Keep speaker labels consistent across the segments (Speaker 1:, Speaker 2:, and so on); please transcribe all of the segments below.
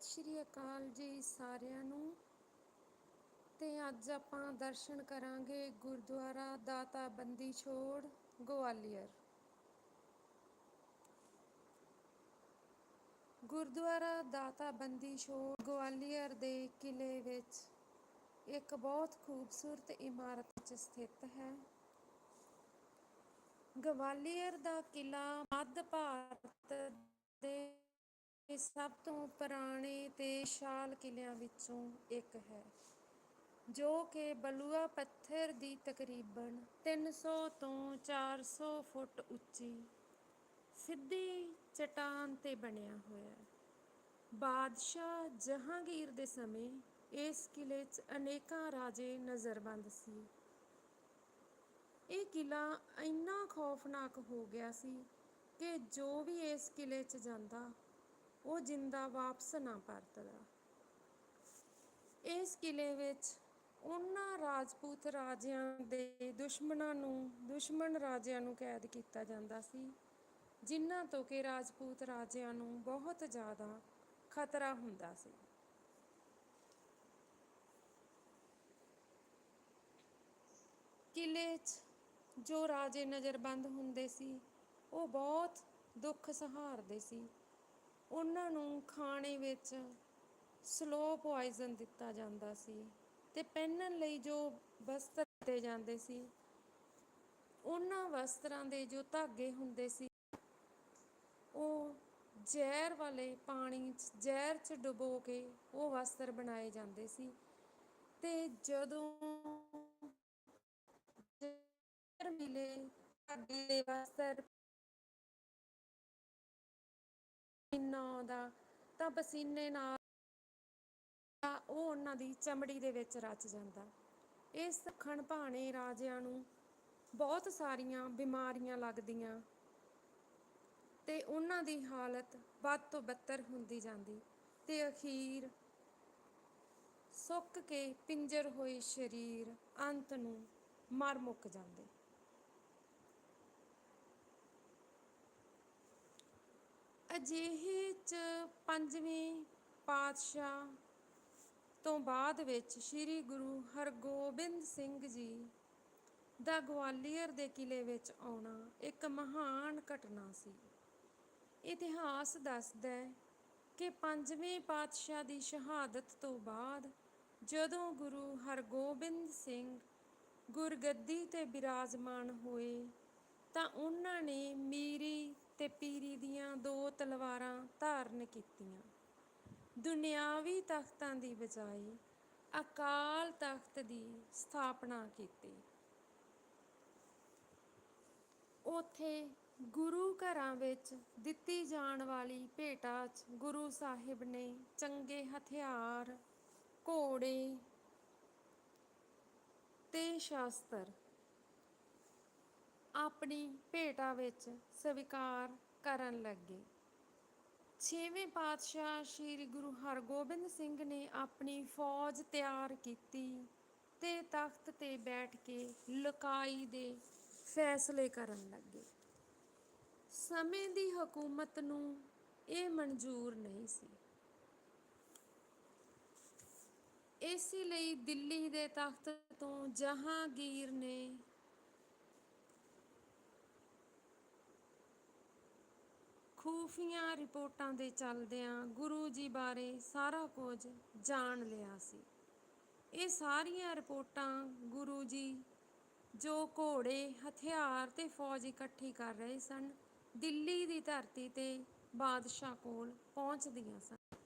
Speaker 1: ਸਤਿ ਸ਼੍ਰੀ ਅਕਾਲ ਜੀ ਸਾਰਿਆਂ ਨੂੰ। ਤੇ ਅੱਜ ਆਪਾਂ ਦਰਸ਼ਨ ਕਰਾਂਗੇ ਗੁਰਦੁਆਰਾ ਦਾਤਾ ਬੰਦੀ ਛੋੜ, ਗਵਾਲੀਅਰ। ਗੁਰਦੁਆਰਾ ਦਾਤਾ ਬੰਦੀ ਛੋੜ, ਗਵਾਲੀਅਰ ਦੇ ਕਿਲੇ ਵਿੱਚ ਇੱਕ ਬਹੁਤ ਖੂਬਸੂਰਤ ਇਮਾਰਤ ਵਿੱਚ ਸਥਿਤ ਹੈ। ਗਵਾਲੀਅਰ ਦਾ ਕਿਲਾ ਮੱਧ ਭਾਰਤ ਦੇ ਸਭ ਤੋਂ ਪੁਰਾਣੇ ਤੇ ਸ਼ਾਲ ਕਿਲਿਆਂ ਵਿੱਚੋਂ ਇੱਕ ਹੈ, ਜੋ ਕਿ ਬਲੂਆ ਪੱਥਰ ਦੀ ਤਕਰੀਬਨ 300 ਤੋਂ 400 ਫੁੱਟ ਉੱਚੀ, ਸਿੱਧੀ ਚਟਾਨ ਤੇ ਬਣਿਆ ਹੋਇਆ ਹੈ। ਬਾਦਸ਼ਾਹ ਜਹਾਂਗੀਰ ਦੇ ਸਮੇਂ ਇਸ ਕਿਲੇ 'ਚ ਅਨੇਕਾਂ ਰਾਜੇ ਨਜ਼ਰਬੰਦ ਸੀ। ਇਹ ਕਿਲਾ ਇੰਨਾ ਖੌਫਨਾਕ ਹੋ ਗਿਆ ਸੀ ਕਿ ਜੋ ਵੀ ਇਸ ਕਿਲੇ 'ਚ ਜਾਂਦਾ ਉਹ ਜਿੰਦਾ ਵਾਪਸ ਨਾ ਪਰਤਦਾ ਇਸ ਕਿਲੇ ਵਿੱਚ ਉਹਨਾਂ ਰਾਜਪੂਤ ਰਾਜਿਆਂ ਦੇ ਦੁਸ਼ਮਣਾਂ ਨੂੰ, ਦੁਸ਼ਮਣ ਰਾਜਿਆਂ ਨੂੰ ਕੈਦ ਕੀਤਾ ਜਾਂਦਾ ਸੀ, ਜਿਨ੍ਹਾਂ ਤੋਂ ਕਿ ਰਾਜਪੂਤ ਰਾਜਿਆਂ ਨੂੰ ਬਹੁਤ ਜ਼ਿਆਦਾ ਖਤਰਾ ਹੁੰਦਾ ਸੀ। ਕਿਲੇ 'ਚ ਜੋ ਰਾਜੇ ਨਜ਼ਰਬੰਦ ਹੁੰਦੇ ਸੀ, ਉਹ ਬਹੁਤ ਦੁੱਖ ਸਹਾਰਦੇ ਸੀ। ਉਹਨਾਂ ਨੂੰ ਖਾਣੇ ਵਿੱਚ ਸਲੋ ਪੋਇਜ਼ਨ ਦਿੱਤਾ ਜਾਂਦਾ ਸੀ ਤੇ ਪਹਿਨਣ ਲਈ ਜੋ ਵਸਤਰ ਦਿੱਤੇ ਜਾਂਦੇ ਸੀ, ਉਹਨਾਂ ਵਸਤਰਾਂ ਦੇ ਜੋ ਧਾਗੇ ਹੁੰਦੇ ਸੀ, ਉਹ ਜ਼ਹਿਰ ਵਾਲੇ ਪਾਣੀ 'ਚ, ਜ਼ਹਿਰ 'ਚ ਡੁਬੋ ਕੇ ਉਹ ਵਸਤਰ ਬਣਾਏ ਜਾਂਦੇ ਸੀ ਤੇ ਜਦੋਂ ਮਿਲੇ, ਧਾਗੇ ਦੇ ਵਸਤਰ ਪਸੀਨਾ ਆਉਂਦਾ ਤਾਂ ਪਸੀਨੇ ਨਾਲ ਉਹ ਉਹਨਾਂ ਦੀ ਚਮੜੀ ਦੇ ਵਿੱਚ ਰਚ ਜਾਂਦਾ। ਇਸ ਖਣ ਭਾਣੇ ਰਾਜਿਆਂ ਨੂੰ ਬਹੁਤ ਸਾਰੀਆਂ ਬਿਮਾਰੀਆਂ ਲੱਗਦੀਆਂ ਤੇ ਉਹਨਾਂ ਦੀ ਹਾਲਤ ਵੱਧ ਤੋਂ ਬੱਤਰ ਹੁੰਦੀ ਜਾਂਦੀ ਤੇ ਅਖੀਰ ਸੁੱਕ ਕੇ ਪਿੰਜਰ ਹੋਏ ਸਰੀਰ ਅੰਤ ਨੂੰ ਮਰ ਮੁੱਕ ਜਾਂਦੇ। ਅਜਿਹੇ ਚ ਪੰਜਵੇਂ ਪਾਤਸ਼ਾਹ ਤੋਂ ਬਾਅਦ ਵਿੱਚ ਸ੍ਰੀ ਗੁਰੂ ਹਰਗੋਬਿੰਦ ਸਿੰਘ ਜੀ ਦਾ ਗਵਾਲੀਅਰ ਦੇ ਕਿਲੇ ਵਿੱਚ ਆਉਣਾ ਇੱਕ ਮਹਾਨ ਘਟਨਾ ਸੀ। ਇਤਿਹਾਸ ਦੱਸਦਾ ਹੈ ਕਿ ਪੰਜਵੇਂ ਪਾਤਸ਼ਾਹ ਦੀ ਸ਼ਹਾਦਤ ਤੋਂ ਬਾਅਦ ਜਦੋਂ ਗੁਰੂ ਹਰਗੋਬਿੰਦ ਸਿੰਘ ਗੁਰਗੱਦੀ ਤੇ ਬਿਰਾਜਮਾਨ ਹੋਏ ਤਾਂ ਉਹਨਾਂ ਨੇ ਮੀਰੀ ਤੇ ਪੀਰੀ ਦੀਆਂ ਦੋ ਤਲਵਾਰਾਂ ਧਾਰਨ ਕੀਤੀਆਂ। ਦੁਨਿਆਵੀ ਤਖਤਾਂ ਦੀ ਬਜਾਏ ਅਕਾਲ ਤਖਤ ਦੀ ਸਥਾਪਨਾ ਕੀਤੀ। ਉਥੇ ਗੁਰੂ ਘਰਾਂ ਵਿੱਚ ਦਿੱਤੀ ਜਾਣ ਵਾਲੀ ਭੇਟਾ 'ਚ ਗੁਰੂ ਸਾਹਿਬ ਨੇ ਚੰਗੇ ਹਥਿਆਰ, ਘੋੜੇ ਤੇ ਸ਼ਾਸਤਰ ਆਪਣੀ ਭੇਟਾ ਵਿੱਚ ਸਵੀਕਾਰ ਕਰਨ ਲੱਗੇ। ਛੇਵੇਂ ਪਾਤਸ਼ਾਹ ਸ੍ਰੀ ਗੁਰੂ ਹਰਗੋਬਿੰਦ ਸਿੰਘ ਨੇ ਆਪਣੀ ਫੌਜ ਤਿਆਰ ਕੀਤੀ ਤੇ ਤਖਤ ਤੇ ਬੈਠ ਕੇ ਲੁਕਾਈ ਦੇ ਫੈਸਲੇ ਕਰਨ ਲੱਗੇ। ਸਮੇਂ ਦੀ ਹਕੂਮਤ ਨੂੰ ਇਹ ਮਨਜ਼ੂਰ ਨਹੀਂ ਸੀ। ਇਸੇ ਲਈ ਦਿੱਲੀ ਦੇ ਤਖਤ ਤੋਂ ਜਹਾਂਗੀਰ ਨੇ ਖੂਫੀਆਂ ਰਿਪੋਰਟਾਂ ਦੇ ਚੱਲਦਿਆਂ ਗੁਰੂ ਜੀ ਬਾਰੇ ਸਾਰਾ ਕੁਝ ਜਾਣ ਲਿਆ ਸੀ। ਇਹ ਸਾਰੀਆਂ ਰਿਪੋਰਟਾਂ ਗੁਰੂ ਜੀ ਜੋ ਘੋੜੇ ਹਥਿਆਰ ਤੇ ਫੌਜ ਇਕੱਠੀ ਕਰ ਰਹੇ ਸਨ ਦਿੱਲੀ ਦੀ ਧਰਤੀ ਤੇ ਬਾਦਸ਼ਾਹ ਕੋਲ ਪਹੁੰਚਦੀਆਂ ਸਨ।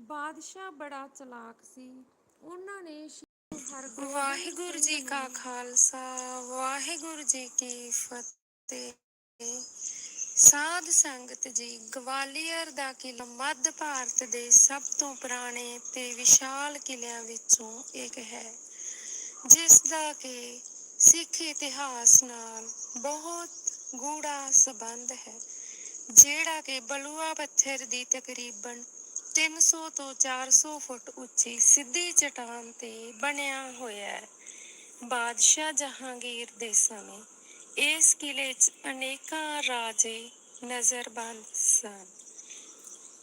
Speaker 1: ਬਾਦਸ਼ਾਹ ਬੜਾ ਚਲਾਕ ਸੀ। ਉਹਨਾਂ ਨੇ ਵਾਹਿਗੁਰੂ ਜੀ ਕਾ ਖਾਲਸਾ ਵਾਹਿਗੁਰੂ ਜੀ ਕੀ ਫਤਿਹ। ਸਾਧ ਸੰਗਤ ਜੀ, ਗਵਾਲੀਅਰ ਦਾ ਕਿਲਾ ਮੱਧ ਭਾਰਤ ਦੇ ਸਭ ਤੋਂ ਪੁਰਾਣੇ ਤੇ ਵਿਸ਼ਾਲ ਕਿਲਿਆਂ ਵਿੱਚੋਂ ਇੱਕ ਹੈ, ਜਿਸ ਦਾ ਕਿ ਸਿੱਖ ਇਤਿਹਾਸ ਨਾਲ ਬਹੁਤ ਗੂੜਾ ਸਬੰਧ ਹੈ, ਜਿਹੜਾ ਕਿ ਬਲੂਆ ਪੱਥਰ ਦੀ ਤਕਰੀਬਨ 300 ਤੋਂ 400 ਫੁੱਟ ਉੱਚੀ ਸਿੱਧੀ ਚਟਾਨ ਤੇ ਬਣਿਆ ਹੋਇਆ ਹੈ। ਬਾਦਸ਼ਾਹ ਜਹਾਂਗੀਰ ਦੇ ਸਮੇਂ ਇਸ ਕਿਲੇ 'ਚ ਅਨੇਕਾਂ ਰਾਜੇ ਨਜ਼ਰਬੰਦ ਸਨ।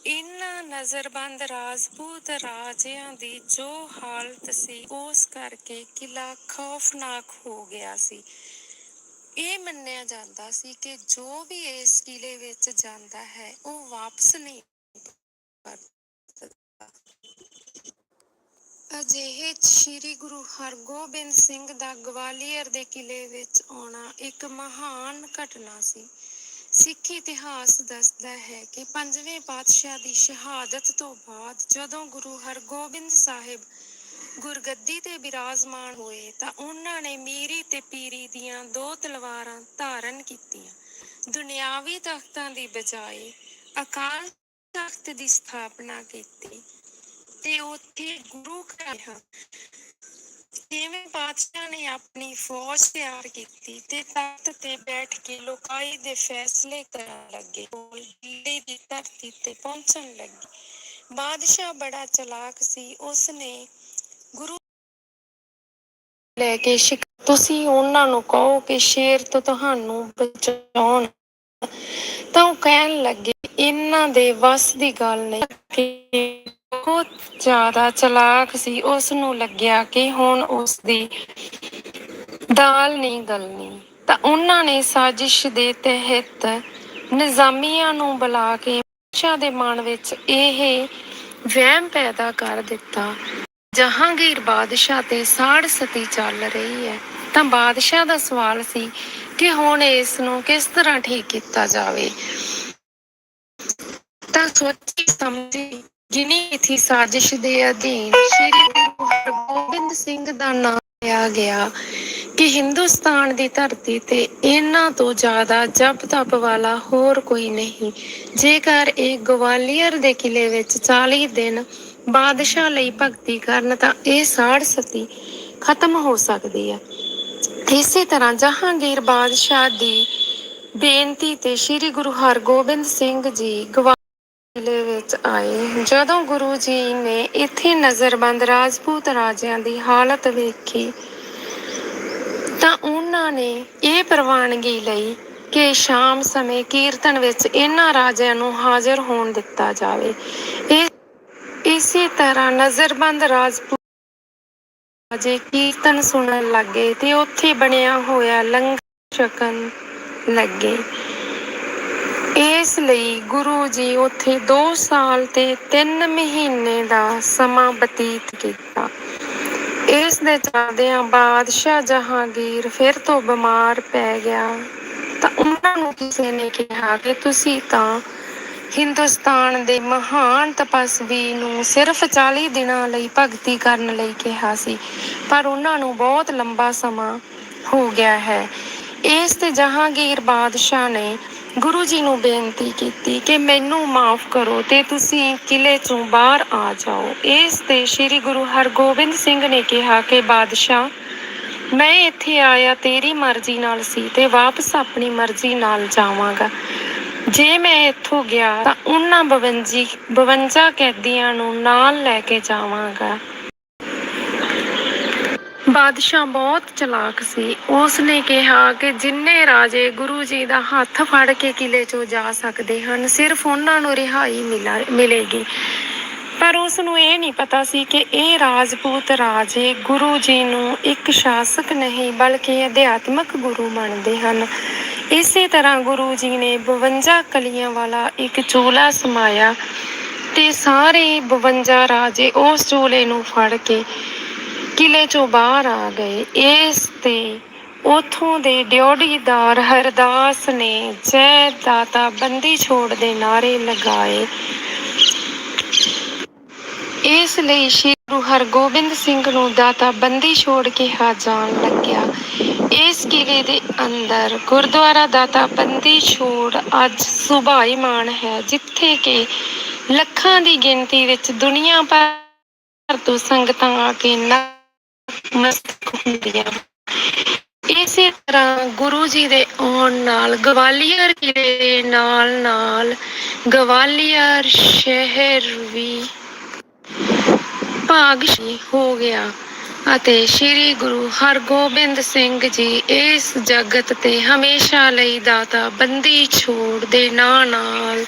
Speaker 2: ਇਨ੍ਹਾਂ ਨਜ਼ਰਬੰਦ ਰਾਜਪੂਤ ਰਾਜਿਆਂ ਦੀ ਜੋ ਹਾਲਤ ਸੀ, ਉਸ ਕਰਕੇ ਕਿਲਾ ਖੌਫਨਾਕ ਹੋ ਗਿਆ ਸੀ। ਇਹ ਮੰਨਿਆ ਜਾਂਦਾ ਸੀ ਕਿ ਜੋ ਵੀ ਇਸ ਕਿਲੇ ਵਿੱਚ ਜਾਂਦਾ ਹੈ, ਉਹ ਵਾਪਸ ਨਹੀਂ ਅਜਿਹੇ ਸ੍ਰੀ ਗੁਰੂ ਹਰਗੋਬਿੰਦ ਸਿੰਘ ਦਾ ਗਵਾਲੀਅਰ ਦੇ ਕਿਲੇ ਵਿੱਚ ਆਉਣਾ ਇੱਕ ਮਹਾਨ ਘਟਨਾ ਸੀ। ਸਿੱਖ ਇਤਿਹਾਸ ਦੱਸਦਾ ਹੈ ਕਿ ਪੰਜਵੇਂ ਪਾਤਸ਼ਾਹ ਦੀ ਸ਼ਹਾਦਤ ਤੋਂ ਬਾਅਦ ਜਦੋਂ ਗੁਰੂ ਹਰਗੋਬਿੰਦ ਸਾਹਿਬ ਗੁਰਗੱਦੀ ਤੇ ਬਿਰਾਜਮਾਨ ਹੋਏ ਤਾਂ ਉਹਨਾਂ ਨੇ ਮੀਰੀ ਤੇ ਪੀਰੀ ਦੀਆਂ ਦੋ ਤਲਵਾਰਾਂ ਧਾਰਨ ਕੀਤੀਆਂ। ਦੁਨਿਆਵੀ ਤਖਤਾਂ ਦੀ ਬਜਾਏ ਅਕਾਲ ਤਖਤ ਦੀ ਸਥਾਪਨਾ ਕੀਤੀ। ਤੇ ਉੱਥੇ ਗੁਰੂ ਘਰ ਰਿਹਾ ਛੇਵੇਂ ਪਾਤਸ਼ਾਹ ਨੇ ਆਪਣੀ ਫੌਜ ਤਿਆਰ ਕੀਤੀ ਤੇ ਤਖਤ ਤੇ ਬੈਠ ਕੇ ਲੋਕਾਈ ਦੇ ਫੈਸਲੇ ਕਰਨ ਲੱਗੇ। ਉਹ ਦਿੱਲੀ ਦੀ ਧਰਤੀ ਤੇ ਪਹੁੰਚਣ ਲੱਗੇ। ਬਾਦਸ਼ਾਹ ਬੜਾ ਚਲਾਕ ਸੀ। ਉਸਨੇ ਗੁਰੂ ਲੈ ਕੇ ਸ਼ਿਕ, ਤੁਸੀਂ ਉਹਨਾਂ ਨੂੰ ਕਹੋ ਕਿ ਸ਼ੇਰ ਤੋਂ ਤੁਹਾਨੂੰ ਬਚਾਉਣ। ਤਾਂ ਉਹ ਕਹਿਣ ਲੱਗੇ, ਇਹਨਾਂ ਦੇ ਵਸ ਦੀ ਗੱਲ ਨਹੀਂ। ਬਹੁਤ ਜ਼ਿਆਦਾ ਚਲਾਕ ਸੀ। ਉਸ ਨੂੰ ਲੱਗਿਆ ਕਿ ਹੁਣ ਉਸ ਦੀ ਦਾਲ ਨਹੀਂ ਗਲਣੀ। ਤਾਂ ਉਹਨਾਂ ਨੇ ਸਾਜ਼ਿਸ਼ ਦੇ ਤਹਿਤ ਨਿਜ਼ਾਮੀਆਂ ਨੂੰ ਬੁਲਾ ਕੇ ਬਾਦਸ਼ਾਹ ਦੇ ਮਨ ਵਿੱਚ ਇਹ ਵਹਿਮ ਪੈਦਾ ਕਰ ਦਿੱਤਾ। ਜਹਾਂਗੀਰ ਬਾਦਸ਼ਾਹ ਤੇ ਸਾੜ ਸਤੀ ਚੱਲ ਰਹੀ ਹੈ। ਤਾਂ ਬਾਦਸ਼ਾਹ ਦਾ ਸਵਾਲ ਸੀ ਕਿ ਹੁਣ ਇਸ ਨੂੰ ਕਿਸ ਤਰ੍ਹਾਂ ਠੀਕ ਕੀਤਾ ਜਾਵੇ? ਤਾਂ ਸੋਚੀ ਸਮਝੀ ਗਿਣੀ ਥੀ ਸਾਜ਼ਿਸ਼ ਦੇ ਅਧੀਨ ਸ਼੍ਰੀ ਗੁਰੂ ਹਰਗੋਬਿੰਦ ਸਿੰਘ ਦਾ ਨਾਮ ਲਿਆ ਗਿਆ ਕਿ ਹਿੰਦੁਸਤਾਨ ਦੀ ਧਰਤੀ ਤੇ ਇਹਨਾਂ ਤੋਂ ਜ਼ਿਆਦਾ ਜਪ ਤਪ ਵਾਲਾ ਹੋਰ ਕੋਈ ਨਹੀਂ। ਜੇਕਰ ਇਹ ਗਵਾਲੀਅਰ ਦੇ ਕਿਲੇ ਵਿੱਚ 40 ਦਿਨ ਬਾਦਸ਼ਾਹ ਲਈ ਭਗਤੀ ਕਰਨ ਤਾਂ ਇਹ ਸਾੜ ਸਤੀ ਖਤਮ ਹੋ ਸਕਦੀ ਹੈ। ਇਸੇ ਤਰ੍ਹਾਂ ਜਹਾਂਗੀਰ ਬਾਦਸ਼ਾਹ ਦੀ ਬੇਨਤੀ ਤੇ ਸ੍ਰੀ ਗੁਰੂ ਹਰਗੋਬਿੰਦ ਸਿੰਘ ਜੀ ਗਵਾ ਵਿੱਚ ਆਏ। ਜਦੋਂ ਗੁਰੂ ਜੀ ਨੇ ਇੱਥੇ ਨਜ਼ਰਬੰਦ ਰਾਜਪੂਤ ਰਾਜਿਆਂ ਦੀ ਹਾਲਤ ਵੇਖੀ, ਤਾਂ ਉਹਨਾਂ ਨੇ ਇਹ ਪ੍ਰਵਾਨਗੀ ਲਈ ਕਿ ਸ਼ਾਮ ਸਮੇਂ ਕੀਰਤਨ ਵਿੱਚ ਇਹਨਾਂ ਰਾਜਿਆਂ ਨੂੰ ਹਾਜ਼ਰ ਹੋਣ ਦਿੱਤਾ ਜਾਵੇ। ਇਹ, ਇਸੇ ਤਰ੍ਹਾਂ ਨਜ਼ਰਬੰਦ ਰਾਜਪੂਤ ਰਾਜੇ ਕੀਰਤਨ ਸੁਣਨ ਲੱਗੇ ਤੇ ਉੱਥੇ ਬਣਿਆ ਹੋਇਆ ਲੰਗਰ ਛਕਣ ਲੱਗੇ। ਇਸ ਲਈ ਗੁਰੂ ਜੀ ਉੱਥੇ 2 ਸਾਲ ਤੇ 3 ਮਹੀਨੇ ਦਾ ਸਮਾਂ ਬਤੀਤ ਕੀਤਾ। ਇਸ ਦੇ ਚੱਲਦਿਆਂ ਬਾਦਸ਼ਾਹ ਜਹਾਂਗੀਰ ਫਿਰ ਤੋਂ ਬਿਮਾਰ ਪੈ ਗਿਆ। ਤਾਂ ਉਹਨਾਂ ਨੂੰ ਕਿਸੇ ਨੇ ਕਿਹਾ ਕਿ ਤੁਸੀਂ ਤਾਂ ਹਿੰਦੁਸਤਾਨ ਦੇ ਮਹਾਨ ਤਪਸਵੀ ਨੂੰ ਸਿਰਫ 40 ਦਿਨਾਂ ਲਈ ਭਗਤੀ ਕਰਨ ਲਈ ਕਿਹਾ ਸੀ, ਪਰ ਉਹਨਾਂ ਨੂੰ ਬਹੁਤ ਲੰਬਾ ਸਮਾਂ ਹੋ ਗਿਆ ਹੈ। ਇਸ ਤੇ ਜਹਾਂਗੀਰ ਬਾਦਸ਼ਾਹ ਨੇ ਗੁਰੂ ਜੀ ਨੂੰ ਬੇਨਤੀ ਕੀਤੀ ਕਿ ਮੈਨੂੰ ਮਾਫ ਕਰੋ ਤੇ ਤੁਸੀਂ ਕਿਲੇ ਚੋਂ ਬਾਹਰ ਆ ਜਾਓ। ਇਸ ਤੇ ਸ੍ਰੀ ਗੁਰੂ ਹਰਗੋਬਿੰਦ ਸਿੰਘ ਨੇ ਕਿਹਾ ਕਿ ਬਾਦਸ਼ਾਹ, ਮੈਂ ਇੱਥੇ ਆਇਆ ਤੇਰੀ ਮਰਜ਼ੀ ਨਾਲ ਸੀ ਤੇ ਵਾਪਸ ਆਪਣੀ ਮਰਜ਼ੀ ਨਾਲ ਜਾਵਾਂਗਾ। ਜੇ ਮੈਂ ਇੱਥੋਂ ਗਿਆ ਤਾਂ ਉਹਨਾਂ 52 52 ਕੈਦੀਆਂ ਨੂੰ ਨਾਲ ਲੈ ਕੇ ਜਾਵਾਂਗਾ। ਬਾਦਸ਼ਾਹ ਬਹੁਤ ਚਲਾਕ ਸੀ। ਉਸ ਨੇ ਕਿਹਾ ਕਿ ਜਿੰਨੇ ਰਾਜੇ ਗੁਰੂ ਜੀ ਦਾ ਹੱਥ ਫੜ ਕੇ ਕਿਲੇ 'ਚੋਂ ਜਾ ਸਕਦੇ ਹਨ, ਸਿਰਫ ਉਹਨਾਂ ਨੂੰ ਰਿਹਾਈ ਮਿਲਾ, ਮਿਲੇਗੀ। ਪਰ ਉਸ ਨੂੰ ਇਹ ਨਹੀਂ ਪਤਾ ਸੀ ਕਿ ਇਹ ਰਾਜਪੂਤ ਰਾਜੇ ਗੁਰੂ ਜੀ ਨੂੰ ਇੱਕ ਸ਼ਾਸਕ ਨਹੀਂ, ਬਲਕਿ ਅਧਿਆਤਮਕ ਗੁਰੂ ਮੰਨਦੇ ਹਨ। ਇਸੇ ਤਰ੍ਹਾਂ ਗੁਰੂ ਜੀ ਨੇ 52 ਕਲੀਆਂ ਵਾਲਾ ਇੱਕ ਚੋਲਾ ਸਮਾਇਆ ਤੇ ਸਾਰੇ 52 ਰਾਜੇ ਉਸ ਚੋਲੇ ਨੂੰ ਫੜ ਕੇ ਕਿਲੇ ਚੋਂ ਬਾਹਰ ਆ ਗਏ। ਇਸ ਤੇ ਉਥੋਂ ਦੇ ਡਿਓਢੀਦਾਰ ਹਰਦਾਸ ਨੇ ਜੈ ਦਾਤਾ ਬੰਦੀ ਛੋੜ ਦੇ ਨਾਰੇ ਲਗਾਏ। ਇਸ ਲਈ ਸ਼੍ਰੀ ਗੁਰੂ ਹਰਗੋਬਿੰਦ ਸਿੰਘ ਨੂੰ ਦਾਤਾ ਬੰਦੀ ਛੋੜ ਕਿਹਾ ਜਾਣ ਲੱਗਿਆ। ਇਸ ਕਿਲੇ ਦੇ ਅੰਦਰ ਗੁਰਦੁਆਰਾ ਦਾਤਾ ਬੰਦੀ ਛੋੜ ਅੱਜ ਸੁਭਾਈਮਾਨ ਹੈ, ਜਿੱਥੇ ਕਿ ਲੱਖਾਂ ਦੀ ਗਿਣਤੀ ਵਿੱਚ ਦੁਨੀਆ ਭਰ ਤੋਂ ਸੰਗਤਾਂ ਆ ਕੇ ਨਤਮਸਤਕ ਹੁੰਦੀਆਂ ਇਸੇ ਤਰ੍ਹਾਂ ਗੁਰੂ ਜੀ ਦੇ ਆਉਣ ਨਾਲ, ਗਵਾਲੀਅਰ ਕਿਲੇ ਦੇ ਨਾਲ ਨਾਲ, ਗਵਾਲੀਅਰ ਸ਼ਹਿਰ ਵੀ ਭਾਗਸ਼ਾਲੀ ਹੋ ਗਿਆ। ਅਤੇ ਸ੍ਰੀ ਗੁਰੂ ਹਰਗੋਬਿੰਦ ਸਿੰਘ ਜੀ ਇਸ ਜਗਤ ਤੇ ਹਮੇਸ਼ਾ ਲਈ ਦਾਤਾ ਬੰਦੀ ਛੋੜ ਦੇ ਨਾਂ ਨਾਲ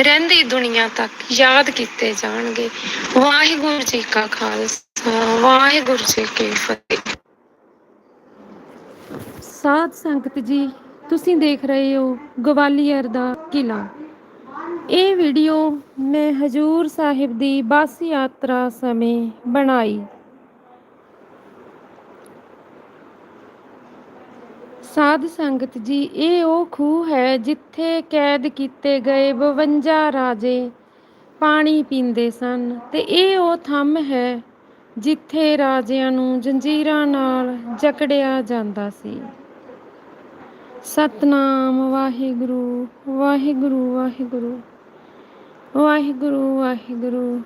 Speaker 1: ਰਹਿੰਦੀ ਦੁਨੀਆ ਤੱਕ ਯਾਦ ਕੀਤੇ ਜਾਣਗੇ। ਵਾਹਿਗੁਰੂ ਜੀ ਕਾ ਖਾਲਸਾ, ਵਾਹਿਗੁਰੂ ਜੀ ਕੀ ਫਤਿਹ। ਸਾਧ ਸੰਗਤ ਜੀ, ਤੁਸੀਂ ਦੇਖ ਰਹੇ ਹੋ ਗਵਾਲੀਅਰ ਦਾ ਕਿਲਾ। ਇਹ ਵੀਡੀਓ ਮੈਂ ਹਜੂਰ ਸਾਹਿਬ ਦੀ ਬੱਸ ਯਾਤਰਾ ਸਮੇਂ ਬਣਾਈ। ਸਾਧ ਸੰਗਤ ਜੀ, ਇਹ ਉਹ ਖੂਹ ਹੈ ਜਿੱਥੇ ਕੈਦ ਕੀਤੇ ਗਏ 52 ਰਾਜੇ। ਪਾਣੀ ਪੀਂਦੇ ਸਨ ਤੇ ਇਹ ਉਹ ਥੰਮ ਹੈ ਜਿੱਥੇ ਰਾਜਿਆਂ ਨੂੰ ਜੰਜੀਰਾਂ ਨਾਲ ਜਕੜਿਆ ਜਾਂਦਾ ਸੀ। ਸਤਨਾਮ ਵਾਹਿਗੁਰੂ ਵਾਹਿਗੁਰੂ ਵਾਹਿਗੁਰੂ ਵਾਹਿਗੁਰੂ ਵਾਹਿਗੁਰੂ।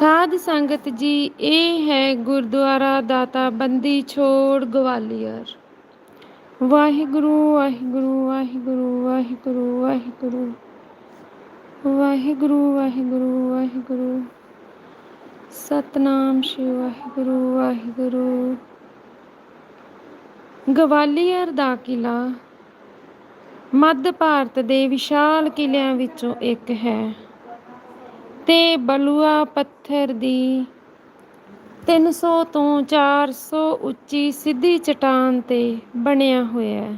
Speaker 1: ਸਾਧ ਸੰਗਤ ਜੀ, ਇਹ ਹੈ ਗੁਰਦੁਆਰਾ ਦਾਤਾ ਬੰਦੀ ਛੋੜ ਗਵਾਲੀਅਰ। ਵਾਹਿਗੁਰੂ ਵਾਹਿਗੁਰੂ ਵਾਹਿਗੁਰੂ ਵਾਹਿਗੁਰੂ ਵਾਹਿਗੁਰੂ। ਵਾਹਿਗੁਰੂ ਵਾਹਿਗੁਰੂ ਵਾਹਿਗੁਰੂ। ਸਤਨਾਮ ਸ਼੍ਰੀ ਵਾਹਿਗੁਰੂ ਵਾਹਿਗੁਰੂ। ਗਵਾਲੀਅਰ ਦਾ ਕਿਲਾ ਮੱਧ ਭਾਰਤ ਦੇ ਵਿਸ਼ਾਲ ਕਿਲਿਆਂ ਵਿੱਚੋਂ ਇੱਕ ਹੈ। ਤੇ ਬਲੂਆ ਪੱਥਰ ਦੀ। 300 ਤੋਂ 400 ਉੱਚੀ ਸਿੱਧੀ ਚਟਾਨ ਤੇ ਬਣਿਆ ਹੋਇਆ ਹੈ।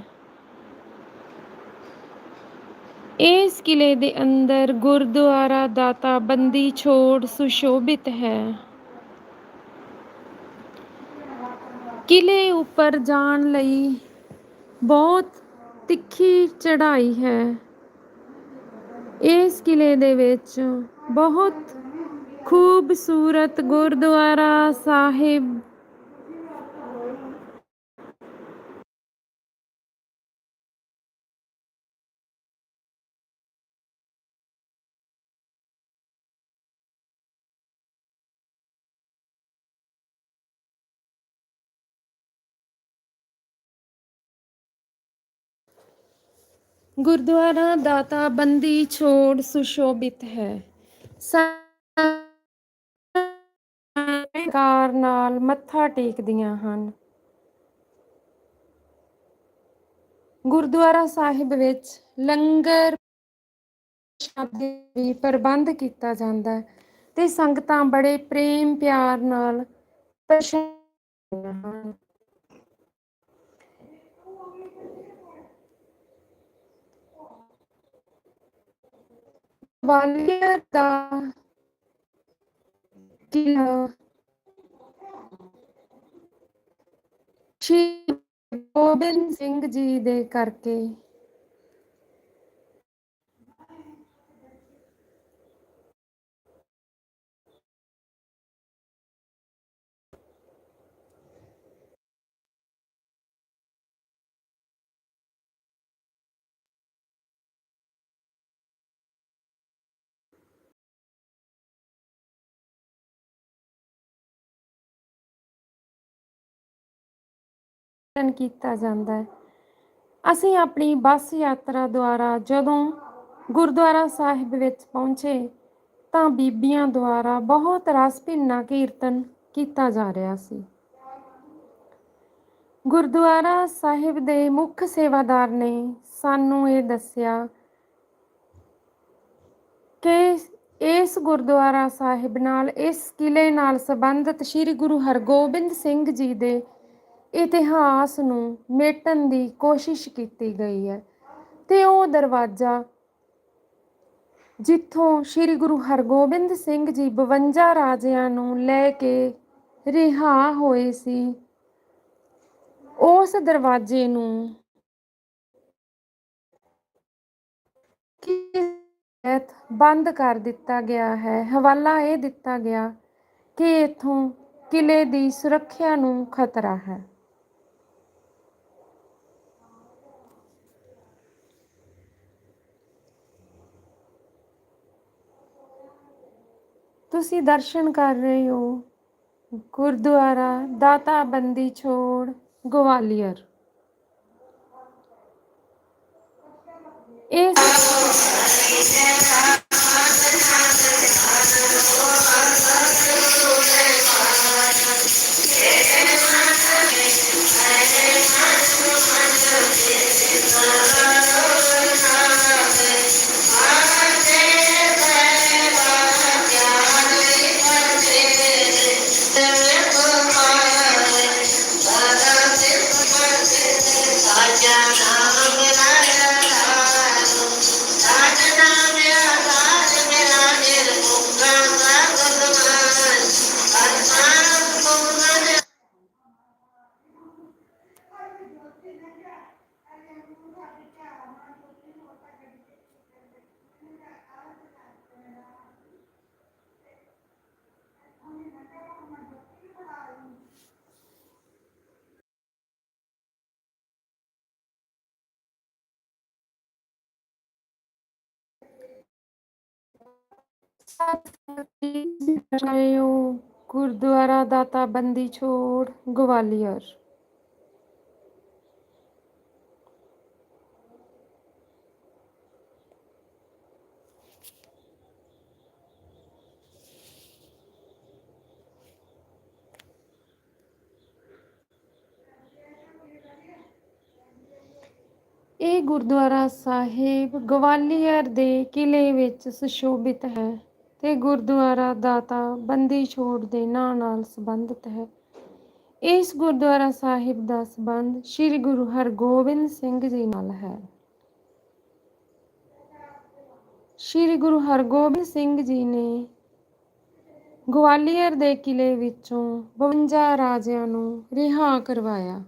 Speaker 1: ਇਸ ਕਿਲੇ ਦੇ ਅੰਦਰ ਗੁਰਦੁਆਰਾ ਦਾਤਾ ਬੰਦੀ ਛੋੜ ਸੁਸ਼ੋਭਿਤ ਹੈ। ਕਿਲੇ ਉੱਪਰ ਜਾਣ ਲਈ ਬਹੁਤ ਤਿੱਖੀ ਚੜ੍ਹਾਈ ਹੈ। ਇਸ ਕਿਲੇ ਦੇ ਵਿੱਚ ਬਹੁਤ ਖੂਬਸੂਰਤ ਗੁਰਦੁਆਰਾ ਸਾਹਿਬ। ਗੁਰਦੁਆਰਾ ਦਾਤਾ ਬੰਦੀ ਛੋੜ ਸੁਸ਼ੋਭਿਤ ਹੈ। ਕਾਰ ਨਾਲ ਮੱਥਾ ਟੇਕਦੀਆਂ ਹਨ। ਗੁਰਦੁਆਰਾ ਸਾਹਿਬ ਵਿੱਚ ਲੰਗਰ ਵੀ ਪ੍ਰਬੰਧ ਕੀਤਾ ਜਾਂਦਾ ਹੈ ਤੇ ਸੰਗਤਾਂ ਬੜੇ ਪ੍ਰੇਮ ਪਿਆਰ ਨਾਲ ਪ੍ਰਸ਼ਾਦ ਹਨ ਦਾ ਕਿਲਾ ਸ਼੍ਰੀ ਗੋਬਿੰਦ ਸਿੰਘ ਜੀ ਦੇ ਕਰਕੇ ਪਾਲਣ ਕੀਤਾ ਜਾਂਦਾ ਹੈ। ਅਸੀਂ ਆਪਣੀ ਬੱਸ ਯਾਤਰਾ ਦੁਆਰਾ ਜਦੋਂ ਗੁਰਦੁਆਰਾ ਸਾਹਿਬ ਵਿੱਚ ਪਹੁੰਚੇ ਤਾਂ ਬੀਬੀਆਂ ਦੁਆਰਾ ਬਹੁਤ ਰਸ ਭਿੰਨਾ ਕੀਰਤਨ ਕੀਤਾ ਜਾ ਰਿਹਾ ਸੀ। ਗੁਰਦੁਆਰਾ ਸਾਹਿਬ ਦੇ ਮੁੱਖ ਸੇਵਾਦਾਰ ਨੇ ਸਾਨੂੰ ਇਹ ਦੱਸਿਆ ਕਿ ਇਸ ਗੁਰਦੁਆਰਾ ਸਾਹਿਬ ਨਾਲ, ਇਸ ਕਿਲੇ ਨਾਲ ਸੰਬੰਧਿਤ ਸ੍ਰੀ ਗੁਰੂ ਹਰਗੋਬਿੰਦ ਸਿੰਘ ਜੀ ਦੇ ਇਤਿਹਾਸ ਨੂੰ ਮੇਟਣ ਦੀ ਕੋਸ਼ਿਸ਼ ਕੀਤੀ ਗਈ ਹੈ। ਤੇ ਉਹ ਦਰਵਾਜ਼ਾ ਜਿੱਥੋਂ ਸ੍ਰੀ ਗੁਰੂ ਹਰਗੋਬਿੰਦ ਸਿੰਘ ਜੀ 52 ਰਾਜਿਆਂ ਨੂੰ ਲੈ ਕੇ ਰਿਹਾ ਹੋਏ ਸੀ, ਉਸ ਦਰਵਾਜ਼ੇ ਨੂੰ ਬੰਦ ਕਰ ਦਿੱਤਾ ਗਿਆ ਹੈ? ਹਵਾਲਾ ਇਹ ਦਿੱਤਾ ਗਿਆ ਕਿ ਇਥੋਂ ਕਿਲੇ ਦੀ ਸੁਰੱਖਿਆ ਨੂੰ ਖਤਰਾ ਹੈ। ਤੁਸੀਂ ਦਰਸ਼ਨ ਕਰ ਰਹੇ ਹੋ। ਗੁਰਦੁਆਰਾ ਦਾਤਾ ਬੰਦੀ ਛੋੜ ਗਵਾਲੀਅਰ। ਗੁਰਦੁਆਰਾ ਦਾਤਾ ਬੰਦੀ ਛੋੜ ਗਵਾਲੀਅਰ। ਇਹ ਗੁਰਦੁਆਰਾ ਸਾਹਿਬ ਗਵਾਲੀਅਰ ਦੇ ਕਿਲੇ ਵਿੱਚ ਸੁਸ਼ੋਭਿਤ ਹੈ ਤੇ ਗੁਰਦੁਆਰਾ ਦਾਤਾ ਬੰਦੀ ਛੋੜ ਦੇ ਨਾਂ ਨਾਲ ਸੰਬੰਧਿਤ ਹੈ। ਇਸ ਗੁਰਦੁਆਰਾ ਸਾਹਿਬ ਦਾ ਸੰਬੰਧ ਸ੍ਰੀ ਗੁਰੂ ਹਰਗੋਬਿੰਦ ਸਿੰਘ ਜੀ ਨਾਲ ਹੈ। ਸ੍ਰੀ ਗੁਰੂ ਹਰਗੋਬਿੰਦ ਸਿੰਘ ਜੀ ਨੇ ਗਵਾਲੀਅਰ ਦੇ ਕਿਲੇ ਵਿੱਚੋਂ 52 ਰਾਜਿਆਂ ਨੂੰ ਰਿਹਾ ਕਰਵਾਇਆ।